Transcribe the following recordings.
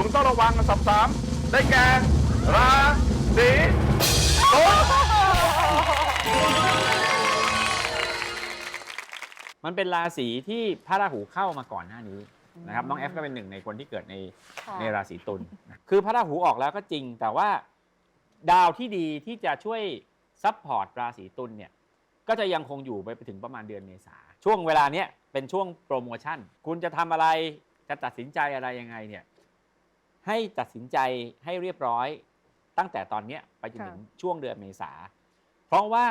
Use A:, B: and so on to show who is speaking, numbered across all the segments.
A: วงต้องระวังอันดับสามได้แก่ราศีตุล
B: มันเป็นราศีที่พระราหูเข้ามาก่อนหน้านี้นะครับน้องแอฟก็เป็นหนึ่งในคนที่เกิดใน
C: ค่ะ
B: ในราศีตุลนะคือพระราหูออกแล้วก็จริง แต่ว่าดาวที่ดีที่จะช่วยซัพพอร์ตราศีตุลเนี่ยก็จะยังคงอยู่ไปถึงประมาณเดือนเมษาช่วงเวลาเนี้ยเป็นช่วงโปรโมชั่น คุณจะทำอะไรจะตัดสินใจอะไรยังไงเนี่ย ให้ตัดสินใจให้เรียบร้อยตั้งแต่ตอนเนี้ยไปจนถึงช่วงเดือนเมษา เพราะว่า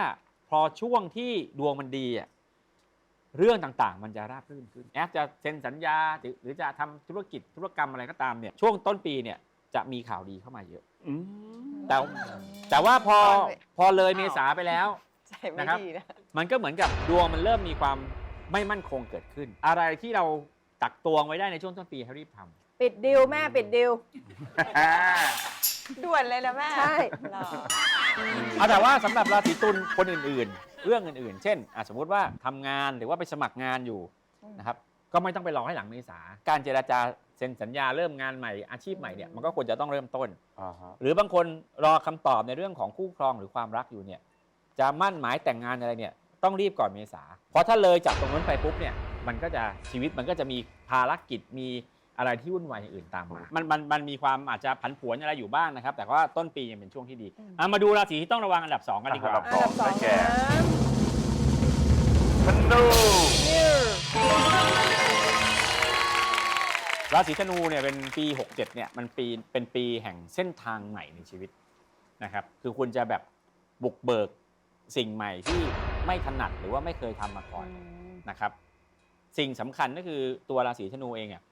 B: พอช่วงที่ดวงมันดีอะเรื่องต่างๆ มันจะราบรื่นขึ้นแอปจะเซ็นสัญญาหรือหรือจะทำธุรกิจธุรกรรมอะไรก็ตามเนี่ยช่วงต้นปีเนี่ยจะมีข่าวดีเข้ามาเยอะ
A: อืม
B: แต่แต่ว่าพอ
C: ตอนเว
B: พอเลยเมษาไปแล้ว
C: ใจไม่
B: นะครับ
C: ดีนะ
B: มันก็เหมือนกับดวงมันเริ่มมีความไม่มั่นคงเกิดขึ้น อะไรที่เราตักตวงไว้ได้ในช่วงต้นปีให้รีบทำ
D: ปิดดิวแม่ปิดดิว
C: ด่วนเลยนะแม่
D: ใช่
C: หรอ
B: เอาแต่ว่าสำหรับราศีตุลคนอื่นๆ เรื่องอื่นๆ เช่นอะสมมุติว่าทำงานหรือว่าไปสมัครงานอยู่นะครับ ก็ไม่ต้องไปรอให้หลังเมษา การเจราจาเซ็นสัญญาเริ่มงานใหม่อาชีพใหม่เนี่ยมันก็ควรจะต้องเริ่มต้น
A: อ่าฮะ
B: หรือบางคนรอคำตอบในเรื่องของคู่ครองหรือความรักอยู่เนี่ยจะมั่นหมายแต่งงานอะไรเนี่ยต้องรีบก่อนเมษาเพราะถ้าเลยจากตรงนั้นไปปุ๊บเนี่ยมันก็จะชีวิตมันก็จะมีภารกิจมี อะไรที่วุ่นวายอย่างอื่นตามมา มันมันมันมีความอาจจะผันผวนอะไรอยู่บ้างนะครับ แต่ว่าต้นปียังเป็นช่วงที่ดีอะมาดูราศีที่ต้องระวังอันดับสองกันดีกว่า
A: อันดับ
D: อันดับสอง
A: ได้แก่
D: นะ
A: ธนู
D: นิว
B: ราศีธนูเนี่ยเป็นปี 67เนี่ยมันปีเป็นปีแห่งเส้นทางใหม่ในชีวิตนะครับคือคุณจะแบบบุกเบิกสิ่งใหม่ที่ไม่ถนัดหรือว่าไม่เคยทำมาก่อนนะครับ สิ่งสำคัญก็คือตัวราศีธนูเองอะ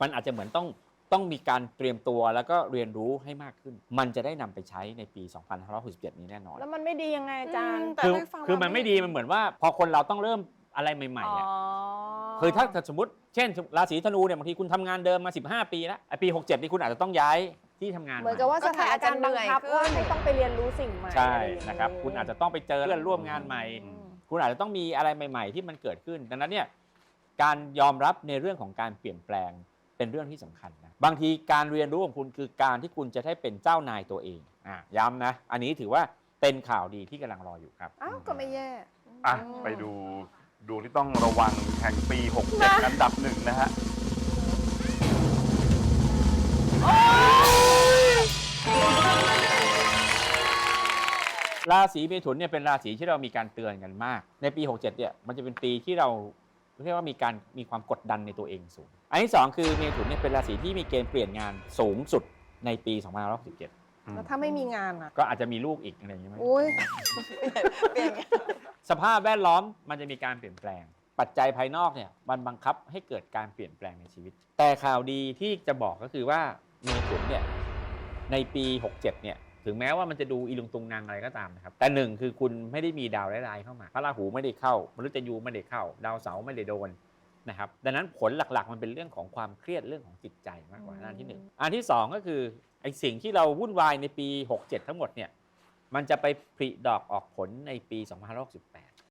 B: มันอาจจะเหมือนต้องต้องมีการเตรียมตัวแล้วก็เรียนรู้ให้มากขึ้น มันจะได้นำไปใช้ในปี 2567 นี้แน่นอน
D: แล้วมันไม่ดียังไงอาจารย์
C: แต่
B: คือ
C: ได้ฟัง
B: คือมันไม่ดีมันเหมือนว่าพอคนเราต้องเริ่มอะไรใหม่ๆเนี่ย คือถ้าสมมติเช่นราศีธนูเนี่ยบางทีคุณทำงานเดิมมา 15 ปีแล้วไอ้ปี 67 นี่คุณอาจจะต้องย้ายที่ทำงาน
D: เหมือน
B: ให
D: กับ
B: ม่
D: ว่าสถานการณ์บังคับว่าให้ต้องไปเรียนรู้สิ่งใหม่
B: ใช่
D: อไอย่าง
B: นะครับ คุณอาจจะต้องไปเจอเพื่อนร่วมงานใหม่
D: อืม
B: คุณอาจจะต้องมีอะไรใหม่ ๆ ที่มันเกิดขึ้น ดังนั้นเนี่ยการยอมรับในเรื่องของการเปลี่ยนแปลง เป็นเรื่องที่สำคัญนะบางทีการเรียนรู้ของคุณคือการที่คุณจะได้เป็นเจ้านายตัวเองอะย้ำนะ อันนี้ถือว่าเป็นข่าวดีที่กำลังรออยู่ครับ
D: อ้าวก็ไม่แย่
A: อะไปดูดวงที่ต้องระวังแห่งปี67อันดับหนึ่งนะฮะ
B: ราศีเมถุนเนี่ยเป็นราศีที่เรามีการเตือนกันมาก ในปี 67เนี่ยมันจะเป็นปีที่เรา เรียกว่ามีการมีความกดดันในตัวเองสูง อันที่สองคือเมถุนเนี่ยเป็นราศีที่มีเกณฑ์เปลี่ยนงานสูงสุดในปี2567
D: แล้วถ้าไม่มีงานอะ
B: ก็อาจจะมีลูกอีกอะไรอย่างเงี้ยไหม
D: อุ้ย
C: เปลี่ยนไง
B: สภาพแวดล้อมมันจะมีการเปลี่ยนแปลง ปัจจัยภายนอกเนี่ยมันบังคับให้เกิดการเปลี่ยนแปลงในชีวิต แต่ข่าวดีที่จะบอกก็คือว่าเมถุนเนี่ยในปี 67เนี่ย ถึงแม้ว่ามันจะดูอีลุงตุงนางอะไรก็ตามนะครับ แต่หนึ่งคือคุณไม่ได้มีดาวร้ายๆเข้ามา พระราหูไม่ได้เข้ามฤตยูไม่ได้เข้า ดาวเสาร์ไม่ได้โดนนะครับ ดังนั้นผลหลักๆ มันเป็นเรื่องของความเครียดเรื่องของจิตใจมากกว่าอันที่หนึ่งอันที่สองก็คือไอ้สิ่งที่เราวุ่นวายในปี 67 ทั้งหมดเนี่ย มันจะไปผลิดอกออกผลในปี 2568